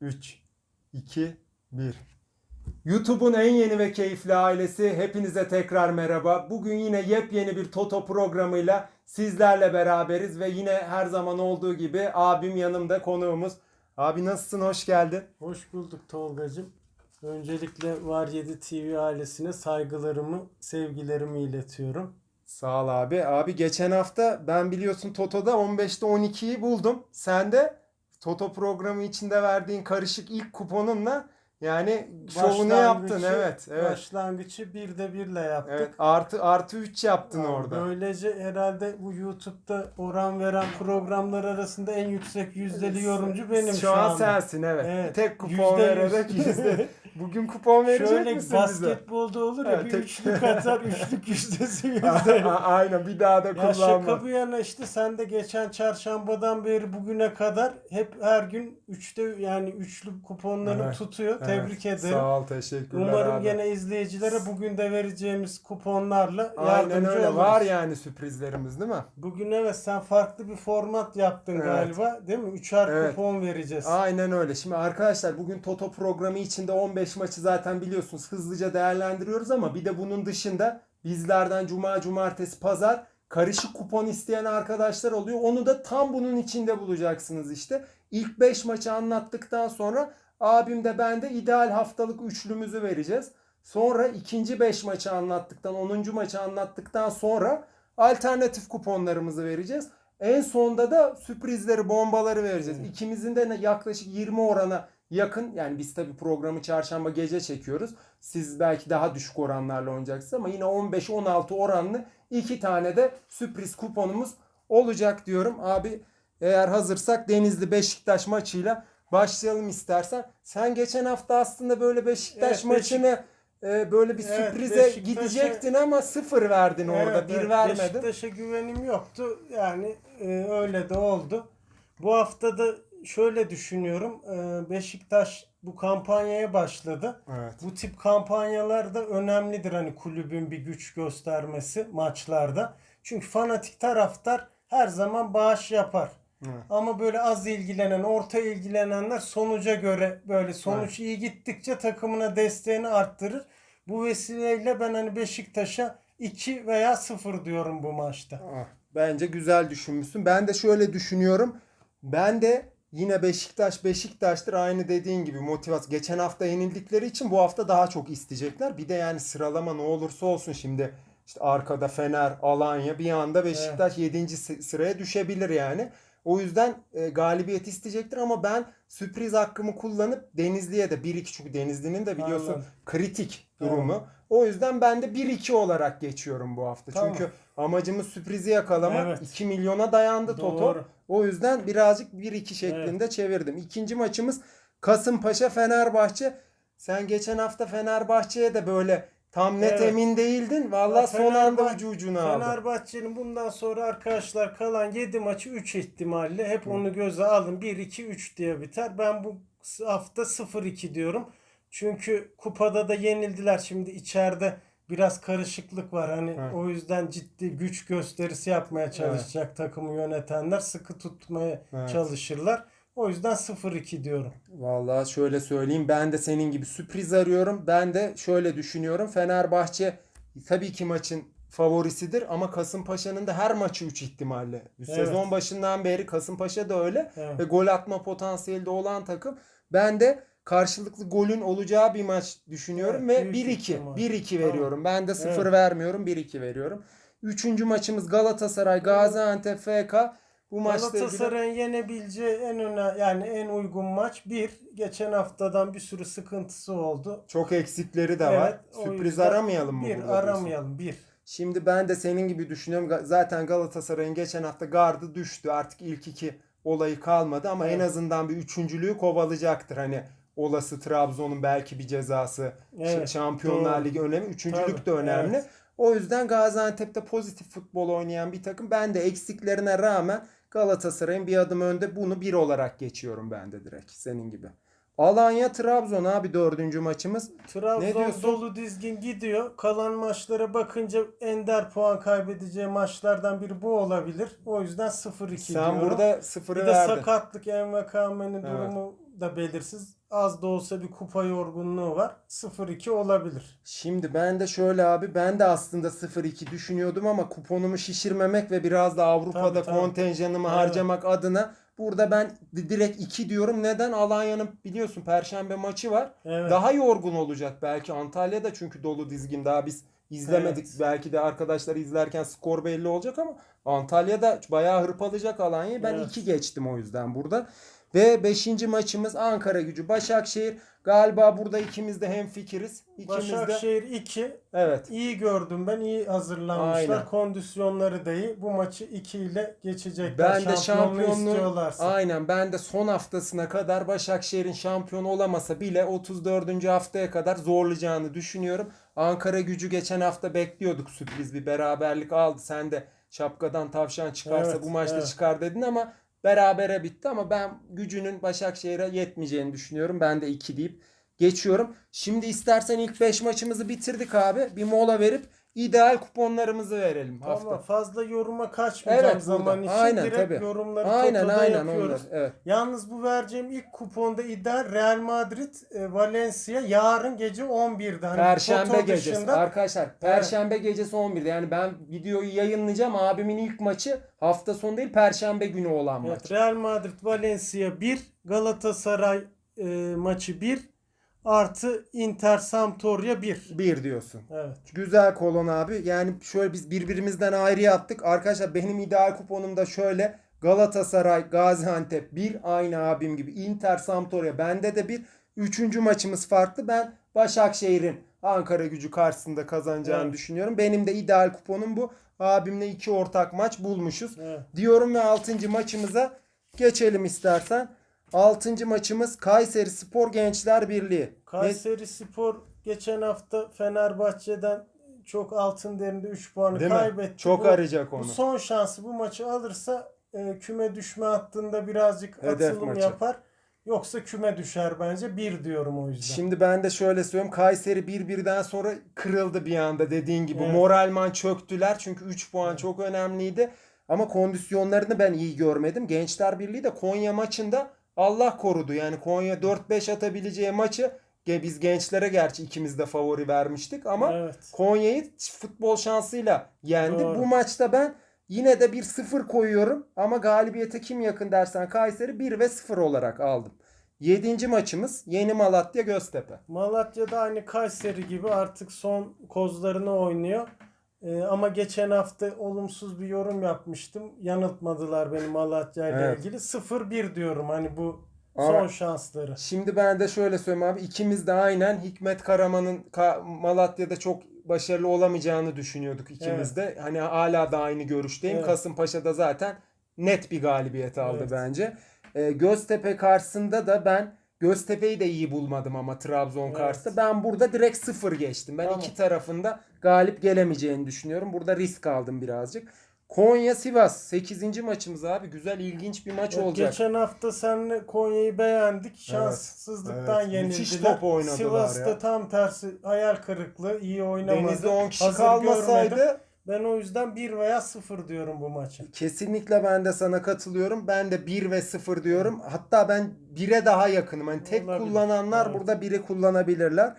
3, 2, 1. YouTube'un en yeni ve keyifli ailesi hepinize tekrar merhaba. Bugün yine yepyeni bir Toto programıyla sizlerle beraberiz ve yine her zaman olduğu gibi abim yanımda konuğumuz. Abi nasılsın? Hoş geldin. Hoş bulduk Tolgacığım. Öncelikle Var 7 TV ailesine saygılarımı, sevgilerimi iletiyorum. Sağ ol abi. Abi geçen hafta ben biliyorsun Toto'da 15'te 12'yi buldum. Sen de Toto programı içinde verdiğin karışık ilk kuponunla yani şovunu yaptın. Evet, evet. Başlangıcı bir de birle yaptık. Evet, artı artı 3 yaptın Aa, orada. Böylece herhalde bu YouTube'da oran veren programlar arasında en yüksek yüzdeli yorumcu benim şu, şu an anda. sensin evet. Evet, Tek kupon yüzde yüz. vererek yüzde. Bugün kupon verecek Şöyle misin bize? basketbolda olur ya Evet, bir tek- üçlük atar, üçlük yüzdesi yüzde. a- Aynen bir daha da Ya kullanma. şaka bir yana işte sen de geçen çarşambadan beri bugüne kadar hep her gün üçte yani üçlü kuponlarını Evet, tutuyor. Evet, Tebrik ederim. Sağ ol teşekkürler Umarım abi. gene izleyicilere bugün de vereceğimiz kuponlarla Aynen yardımcı öyle oluruz. var yani sürprizlerimiz değil mi? Bugün evet sen farklı bir format yaptın Evet. galiba değil mi? Üçer Evet. kupon vereceğiz. Aynen öyle. Şimdi arkadaşlar bugün Toto programı içinde 15 maçı zaten biliyorsunuz hızlıca değerlendiriyoruz ama bir de bunun dışında bizlerden cuma, cumartesi, pazar karışık kupon isteyen arkadaşlar oluyor. Onu da tam bunun içinde bulacaksınız işte. İlk 5 maçı anlattıktan sonra abim de ben de ideal haftalık üçlümüzü vereceğiz. Sonra ikinci 5 maçı anlattıktan, 10. maçı anlattıktan sonra alternatif kuponlarımızı vereceğiz. En sonda da sürprizleri, bombaları vereceğiz. İkimizin de yaklaşık 20 orana yakın. Yani biz tabii programı çarşamba gece çekiyoruz. Siz belki daha düşük oranlarla oynayacaksınız ama yine 15-16 oranlı iki tane de sürpriz kuponumuz olacak diyorum. Abi eğer hazırsak Denizli Beşiktaş maçıyla başlayalım istersen. Sen geçen hafta aslında böyle Beşiktaş Evet, Beşik- maçını e, böyle bir Evet, sürprize Beşiktaş'a- gidecektin ama sıfır verdin orada. Evet, bir evet. vermedin. Beşiktaş'a güvenim yoktu. Yani e, öyle de oldu. Bu hafta da şöyle düşünüyorum. E, Beşiktaş bu kampanyaya başladı. Evet. Bu tip kampanyalar da önemlidir hani kulübün bir güç göstermesi maçlarda. Çünkü fanatik taraftar her zaman bağış yapar. Evet. Ama böyle az ilgilenen, orta ilgilenenler sonuca göre böyle sonuç iyi gittikçe takımına desteğini arttırır. Bu vesileyle ben hani Beşiktaş'a 2 veya 0 diyorum bu maçta. Ah, Bence güzel düşünmüşsün. Ben de şöyle düşünüyorum. Ben de yine Beşiktaş Beşiktaş'tır aynı dediğin gibi motivasyon. Geçen hafta yenildikleri için bu hafta daha çok isteyecekler. Bir de yani sıralama ne olursa olsun şimdi işte arkada Fener, Alanya bir anda Beşiktaş 7. sı- sıraya düşebilir yani. O yüzden e, galibiyet isteyecektir ama ben sürpriz hakkımı kullanıp Denizli'ye de 1-2 çünkü Denizli'nin de biliyorsun Anladım. kritik durumu. O yüzden ben de 1-2 olarak geçiyorum bu hafta. Tamam. Çünkü amacımız sürprizi yakalamak. Evet. 2 milyona dayandı Toto. Doğru. O yüzden birazcık 1-2 şeklinde çevirdim. İkinci maçımız Kasımpaşa Fenerbahçe. Sen geçen hafta Fenerbahçe'ye de böyle tam net Evet. emin değildin. Vallahi Ya son anda ucu ucuna aldı. Fenerbahçe'nin bundan sonra arkadaşlar kalan 7 maçı 3 ihtimalle hep onu göze alın. 1-2-3 diye biter. Ben bu hafta 0-2 diyorum. Çünkü kupada da yenildiler. Şimdi içeride biraz karışıklık var. Hani Evet. o yüzden ciddi güç gösterisi yapmaya çalışacak takımı yönetenler. Sıkı tutmaya Evet. çalışırlar. O yüzden 0-2 diyorum. Vallahi şöyle söyleyeyim ben de senin gibi sürpriz arıyorum. Ben de şöyle düşünüyorum. Fenerbahçe tabii ki maçın favorisidir ama Kasımpaşa'nın da her maçı 3 ihtimalle. Sezon başından beri Kasımpaşa da öyle Evet. ve gol atma potansiyeli de olan takım. Ben de karşılıklı golün olacağı bir maç düşünüyorum Evet, ve büyük 1-2 ihtimal. 1-2 Tamam. veriyorum. Ben de 0 Evet. vermiyorum, 1-2 veriyorum. Üçüncü maçımız Galatasaray Gaziantep FK. Bu maçla ilgili Galatasaray'ın yenebileceği en öne yani en uygun maç bir. Geçen haftadan bir sürü sıkıntısı oldu. çok eksikleri de var. Evet, o Sürpriz aramayalım mı Bir burada diyorsun? aramayalım bir. Şimdi ben de senin gibi düşünüyorum. Zaten Galatasaray'ın geçen hafta gardı düştü. Artık ilk iki olayı kalmadı ama en Evet. azından bir üçüncülüğü kovalayacaktır. Hani olası Trabzon'un belki bir cezası. Evet, Şampiyonlar doğru. Ligi önemli. Üçüncülük Tabii, de önemli. evet. O yüzden Gaziantep'te pozitif futbol oynayan bir takım. Ben de eksiklerine rağmen Galatasaray'ın bir adım önde bunu bir olarak geçiyorum ben de direkt senin gibi. Alanya Trabzon abi dördüncü maçımız. Ne Trabzon diyorsun? dolu dizgin gidiyor. Kalan maçlara bakınca ender puan kaybedeceği maçlardan biri bu olabilir. O yüzden 0-2 Sen diyorum. burada sıfırı bir de verdin. sakatlık Envakame'nin Evet. durumu da belirsiz. Az da olsa bir kupa yorgunluğu var. 0-2 olabilir. Şimdi ben de şöyle abi ben de aslında 0-2 düşünüyordum ama kuponumu şişirmemek ve biraz da Avrupa'da Tabii, tabii. kontenjanımı Evet. harcamak adına burada ben di- direkt 2 diyorum. Neden? Alanya'nın biliyorsun perşembe maçı var. Evet. Daha yorgun olacak belki Antalya'da çünkü dolu dizgin daha biz izlemedik. Evet. Belki de arkadaşlar izlerken skor belli olacak ama Antalya'da bayağı hırpalayacak Alanya'yı. Ben Evet. 2 geçtim o yüzden burada. Ve 5. maçımız Ankara Gücü Başakşehir. Galiba burada ikimiz de hemfikiriz. İkimiz de Başakşehir 2. evet. İyi gördüm ben. iyi hazırlanmışlar. Aynen. Kondisyonları da iyi. Bu maçı 2 ile geçecekler. Ben de Şampiyonluğu aynen ben de son haftasına kadar Başakşehir'in şampiyon olamasa bile 34. haftaya kadar zorlayacağını düşünüyorum. Ankara gücü geçen hafta bekliyorduk sürpriz bir beraberlik aldı. Sen de şapkadan tavşan çıkarsa Evet, bu maçta evet. çıkar dedin ama berabere bitti ama ben gücünün Başakşehir'e yetmeyeceğini düşünüyorum. Ben de 2 deyip geçiyorum. Şimdi istersen ilk 5 maçımızı bitirdik abi. Bir mola verip ideal kuponlarımızı verelim hafta. Tamam fazla yoruma kaçmayacağım Evet, zaman için. Aynen, Direkt tabii. yorumları Aynen Toto'da aynen yapıyoruz. onlar. Evet. Yalnız bu vereceğim ilk kuponda ideal Real Madrid e, Valencia yarın gece 11'de. Hani Perşembe Toto gecesi. dışında- Arkadaşlar Perşembe gecesi 11'de. Yani ben videoyu yayınlayacağım. Abimin ilk maçı hafta sonu değil Perşembe günü olan maç. Evet, Real Madrid Valencia 1, Galatasaray e, maçı 1 artı Inter Sampdoria 1. Bir diyorsun. Evet. Güzel kolon abi. Yani şöyle biz birbirimizden ayrı yaptık. Arkadaşlar benim ideal kuponum da şöyle. Galatasaray, Gaziantep 1 aynı abim gibi. Inter, Sampdoria bende de bir. Üçüncü maçımız farklı. Ben Başakşehir'in Ankara gücü karşısında kazanacağını Evet. düşünüyorum. Benim de ideal kuponum bu. Abimle iki ortak maç bulmuşuz. evet. diyorum ve 6. maçımıza geçelim istersen. 6. maçımız Kayseri Spor Gençler Birliği. Kayseri Spor geçen hafta Fenerbahçe'den çok altın değerinde 3 puanı Değil mi? kaybetti. Çok Bu- arayacak Bu onu. son şansı bu maçı alırsa e, küme düşme hattında birazcık Hedef atılım maçı. yapar. Yoksa küme düşer bence. Bir diyorum o yüzden. Şimdi ben de şöyle söyleyeyim. Kayseri 1-1'den sonra kırıldı bir anda dediğin gibi. Evet. Moralman çöktüler çünkü 3 puan Evet. çok önemliydi. Ama kondisyonlarını ben iyi görmedim. Gençler Birliği de Konya maçında Allah korudu. Yani Konya 4-5 atabileceği maçı biz gençlere gerçi ikimiz de favori vermiştik ama evet. Konya'yı futbol şansıyla yendi. Doğru. Bu maçta ben yine de bir 0 koyuyorum ama galibiyete kim yakın dersen Kayseri 1 ve 0 olarak aldım. 7. maçımız Yeni Malatya Göztepe. Malatya'da aynı Kayseri gibi artık son kozlarını oynuyor. Ee, ama geçen hafta olumsuz bir yorum yapmıştım. Yanıltmadılar beni Malatya ile Evet. ilgili. 0-1 diyorum hani bu Ama- son şansları. Şimdi ben de şöyle söyleyeyim abi ikimiz de aynen Hikmet Karaman'ın Ka- Malatya'da çok başarılı olamayacağını düşünüyorduk ikimiz de. Hani hala da aynı görüşteyim. Evet. Kasımpaşa'da zaten net bir galibiyet aldı Evet. bence. Ee, Göztepe karşısında da ben Göztepe'yi de iyi bulmadım ama Trabzon Evet. karşısında. Ben burada direkt sıfır geçtim. Ben Tamam. iki tarafında galip gelemeyeceğini düşünüyorum. Burada risk aldım birazcık. Konya Sivas 8. maçımız abi. Güzel ilginç bir maç Evet, olacak. Geçen hafta seninle Konya'yı beğendik. Şanssızlıktan Evet. yenildiler. Müthiş top oynadılar Sivas'ta ya. tam tersi hayal kırıklığı. iyi oynamadı. Denizde 10 kişi Hazır kalmasaydı görmedim. Ben o yüzden 1 veya 0 diyorum bu maça. Kesinlikle ben de sana katılıyorum. Ben de 1 ve 0 diyorum. Hatta ben 1'e daha yakınım. Hani tek Olabilir. kullananlar Evet. burada 1'i kullanabilirler.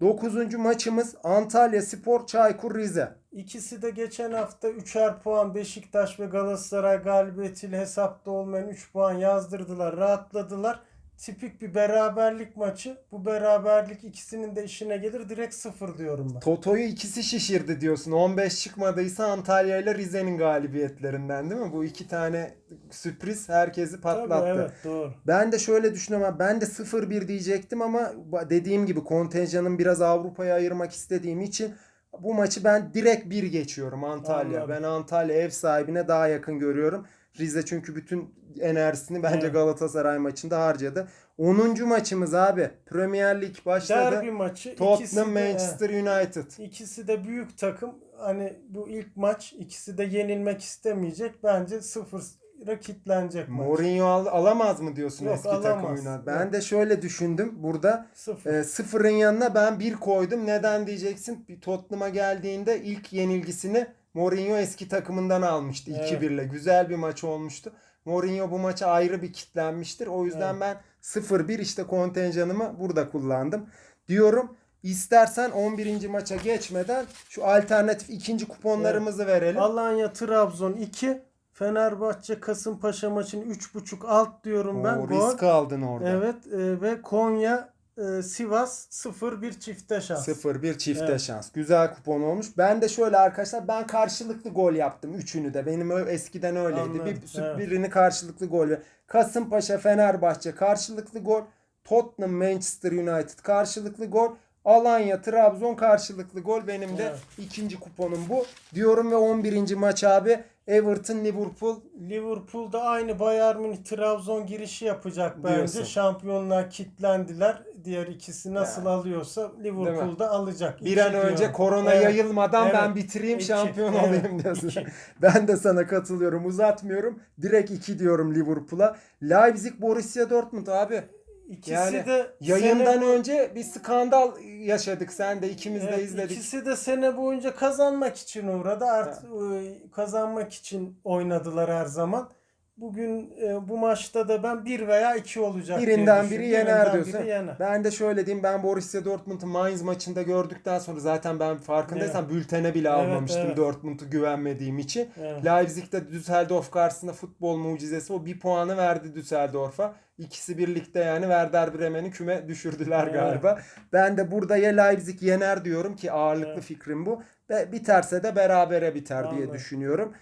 9. maçımız Antalya Spor Çaykur Rize. İkisi de geçen hafta 3'er puan Beşiktaş ve Galatasaray galibiyetiyle hesapta olmayan 3 puan yazdırdılar, rahatladılar. Tipik bir beraberlik maçı. Bu beraberlik ikisinin de işine gelir. Direkt 0 diyorum ben. Toto'yu ikisi şişirdi diyorsun. 15 çıkmadıysa Antalya ile Rize'nin galibiyetlerinden değil mi? Bu iki tane sürpriz herkesi patlattı. Tabii, evet doğru. Ben de şöyle düşünüyorum. Ben de 0-1 diyecektim ama dediğim gibi kontenjanın biraz Avrupa'ya ayırmak istediğim için bu maçı ben direkt 1 geçiyorum Antalya. Anladım. Ben Antalya ev sahibine daha yakın görüyorum. Rize çünkü bütün enerjisini bence Evet. Galatasaray maçında harcadı. 10. maçımız abi. Premier Lig başladı. Derbi maçı. ikisi Tottenham de- Manchester United. İkisi de büyük takım. Hani bu ilk maç ikisi de yenilmek istemeyecek. Bence 0'a kitlenecek maç. Mourinho al- alamaz mı diyorsun Yok, eski alamaz. takımına? Ben Yok. de şöyle düşündüm. Burada 0. E, sıfırın yanına ben bir koydum. Neden diyeceksin? Bir Tottenham'a geldiğinde ilk yenilgisini Mourinho eski takımından almıştı Evet. 2-1'le. Güzel bir maç olmuştu. Mourinho bu maça ayrı bir kitlenmiştir. O yüzden ben 0-1 işte kontenjanımı burada kullandım. Diyorum istersen 11. maça geçmeden şu alternatif ikinci kuponlarımızı verelim. Alanya Trabzon 2. Fenerbahçe Kasımpaşa maçını 3.5 alt diyorum ben. O Gol. risk aldın orada. Evet e, ve Konya e, Sivas 0-1 çifte şans. 0-1 çifte Evet. şans. Güzel kupon olmuş. Ben de şöyle arkadaşlar ben karşılıklı gol yaptım. Üçünü de. Benim ö- eskiden öyleydi. Anladım, Bir, evet. Birini karşılıklı gol. Kasımpaşa Fenerbahçe karşılıklı gol. Tottenham Manchester United karşılıklı gol. Alanya Trabzon karşılıklı gol. Benim de Evet. ikinci kuponum bu. Diyorum ve 11. maç abi Everton Liverpool Liverpool'da aynı Bayern Münih Trabzon girişi yapacak bence. Diyorsun. Şampiyonluğa kitlendiler. Diğer ikisi nasıl Ya. alıyorsa Liverpool'da alacak. bir İki an önce diyorum. korona Evet. yayılmadan Evet. ben bitireyim İki. şampiyon Evet. olayım diyorsun. İki. Ben de sana katılıyorum. Uzatmıyorum. Direkt 2 diyorum Liverpool'a. Leipzig Borussia Dortmund abi. İkisi Yani de Yayından sene- önce bir skandal yaşadık. Sen de ikimiz de Evet, izledik. İkisi de sene boyunca kazanmak için uğradı. Artık e, kazanmak için oynadılar her zaman. Bugün e, bu maçta da ben bir veya iki olacak diye Birinden biri yener Birinden diyorsun. biri yener. Ben de şöyle diyeyim. Ben Borussia Dortmund'u Mainz maçında gördükten sonra zaten ben farkındaysan bültene bile almamıştım evet. Dortmund'u güvenmediğim için. Evet. Leipzig'te Düsseldorf karşısında futbol mucizesi o bir puanı verdi Düsseldorf'a. İkisi birlikte yani Werder Bremen'i küme düşürdüler Evet. galiba. Ben de burada ya Leipzig yener diyorum ki ağırlıklı Evet. fikrim bu. Ve biterse de berabere biter diye Anladım. düşünüyorum.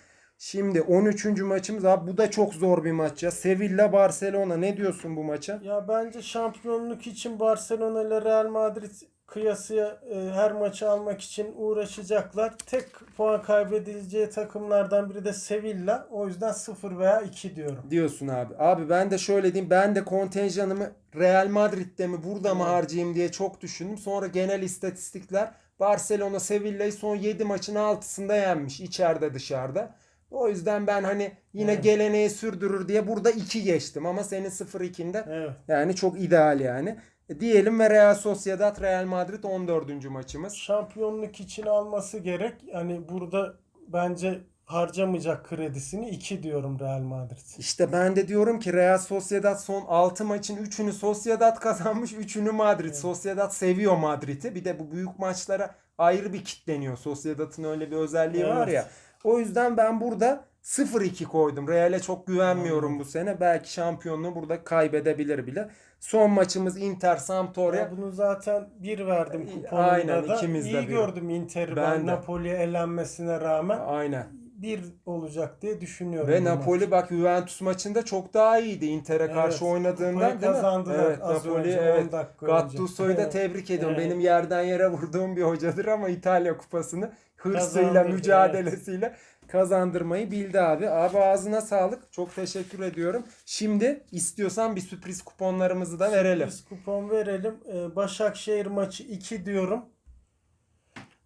Şimdi 13. maçımız abi bu da çok zor bir maç ya. Sevilla Barcelona ne diyorsun bu maça? Ya bence şampiyonluk için Barcelona ile Real Madrid kıyasıya e, her maçı almak için uğraşacaklar. Tek puan kaybedileceği takımlardan biri de Sevilla. O yüzden 0 veya 2 diyorum. Diyorsun abi. Abi ben de şöyle diyeyim. Ben de kontenjanımı Real Madrid'de mi burada mı harcayayım diye çok düşündüm. Sonra genel istatistikler Barcelona Sevilla'yı son 7 maçın 6'sında yenmiş. içeride dışarıda. O yüzden ben hani yine Evet. geleneği sürdürür diye burada 2 geçtim. Ama senin 0-2'nde Evet. yani çok ideal yani. E, diyelim ve Real Sociedad Real Madrid 14. maçımız. Şampiyonluk için alması gerek. Yani burada bence harcamayacak kredisini 2 diyorum Real Madrid. İşte ben de diyorum ki Real Sociedad son 6 maçın 3'ünü Sociedad kazanmış, 3'ünü Madrid. Evet. Sociedad seviyor Madrid'i. Bir de bu büyük maçlara ayrı bir kitleniyor. Sociedad'ın öyle bir özelliği var Evet. ya. O yüzden ben burada 0-2 koydum. Real'e çok güvenmiyorum bu sene. Belki şampiyonluğu burada kaybedebilir bile. Son maçımız Inter Sampdoria. Ya bunu zaten bir verdim İyi, kuponunda aynen, da. ikimiz de İyi bir. gördüm Inter'i Ben ben, de. Napoli'ye elenmesine rağmen. Aynen. Bir olacak diye düşünüyorum. Ve Napoli maç. bak Juventus maçında çok daha iyiydi Inter'e Evet, karşı oynadığından kupayı değil mi? kazandılar Evet, az Napoli önce, evet. 10 dakika önce. Gattuso'yu da Evet. tebrik ediyorum. Evet. Benim yerden yere vurduğum bir hocadır ama İtalya kupasını hırsıyla, Kazandırdı, mücadelesiyle kazandırmayı bildi abi. Abi ağzına sağlık. Çok teşekkür ediyorum. Şimdi istiyorsan bir sürpriz kuponlarımızı da verelim. Biz kupon verelim. Ee, Başakşehir maçı 2 diyorum.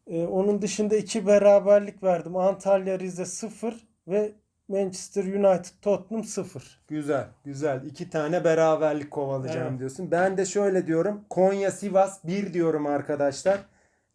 Ee, onun dışında 2 beraberlik verdim. Antalya Rize 0 ve Manchester United Tottenham 0. Güzel, güzel. İki tane beraberlik kovalayacağım Evet. diyorsun. Ben de şöyle diyorum. Konya Sivas 1 diyorum arkadaşlar.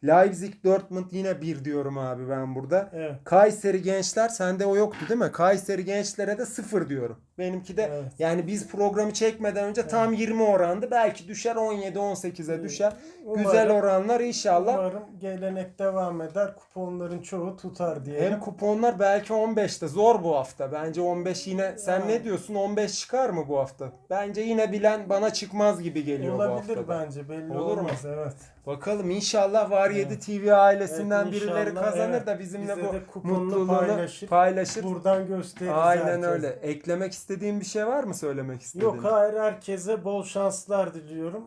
Leipzig Dortmund yine 1 diyorum abi ben burada. Evet. Kayseri Gençler sende o yoktu değil mi? Kayseri Gençlere de 0 diyorum. Benimki de Evet. yani biz programı çekmeden önce tam 20 orandı. Belki düşer 17-18'e Evet. düşer. Umarım- Güzel oranlar inşallah. Umarım gelenek devam eder. Kuponların çoğu tutar diyelim. Hem kuponlar belki 15'te zor bu hafta. Bence 15 yine sen Yani. ne diyorsun 15 çıkar mı bu hafta? Bence yine bilen bana çıkmaz gibi geliyor bu Olabilir haftada. bence. Belli Olur mu? olmaz. Evet. Bakalım inşallah Var 7 Evet. TV ailesinden Evet, birileri kazanır evet. da bizimle Bize bu mutluluğunu paylaşır. paylaşır. Buradan gösteririz Aynen herkese. öyle. Eklemek istediğin bir şey var mı söylemek istediğin? Yok hayır herkese bol şanslar diliyorum.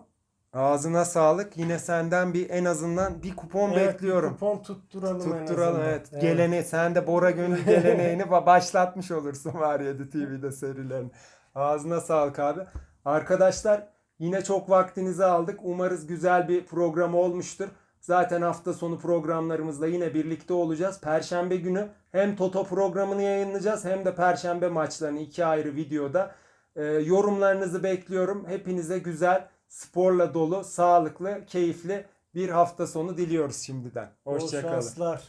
Ağzına sağlık. Yine senden bir en azından bir kupon Evet, bekliyorum. kupon tutturalım, en Tutturalım azından. evet. Geleneği sen de Bora Gönül geleneğini ba- başlatmış olursun var 7 TV'de serilerini. Ağzına sağlık abi. Arkadaşlar yine çok vaktinizi aldık. Umarız güzel bir program olmuştur. Zaten hafta sonu programlarımızda yine birlikte olacağız. Perşembe günü hem Toto programını yayınlayacağız hem de Perşembe maçlarını iki ayrı videoda. Ee, yorumlarınızı bekliyorum. Hepinize güzel, sporla dolu, sağlıklı, keyifli bir hafta sonu diliyoruz şimdiden. Bol Hoşçakalın. şanslar.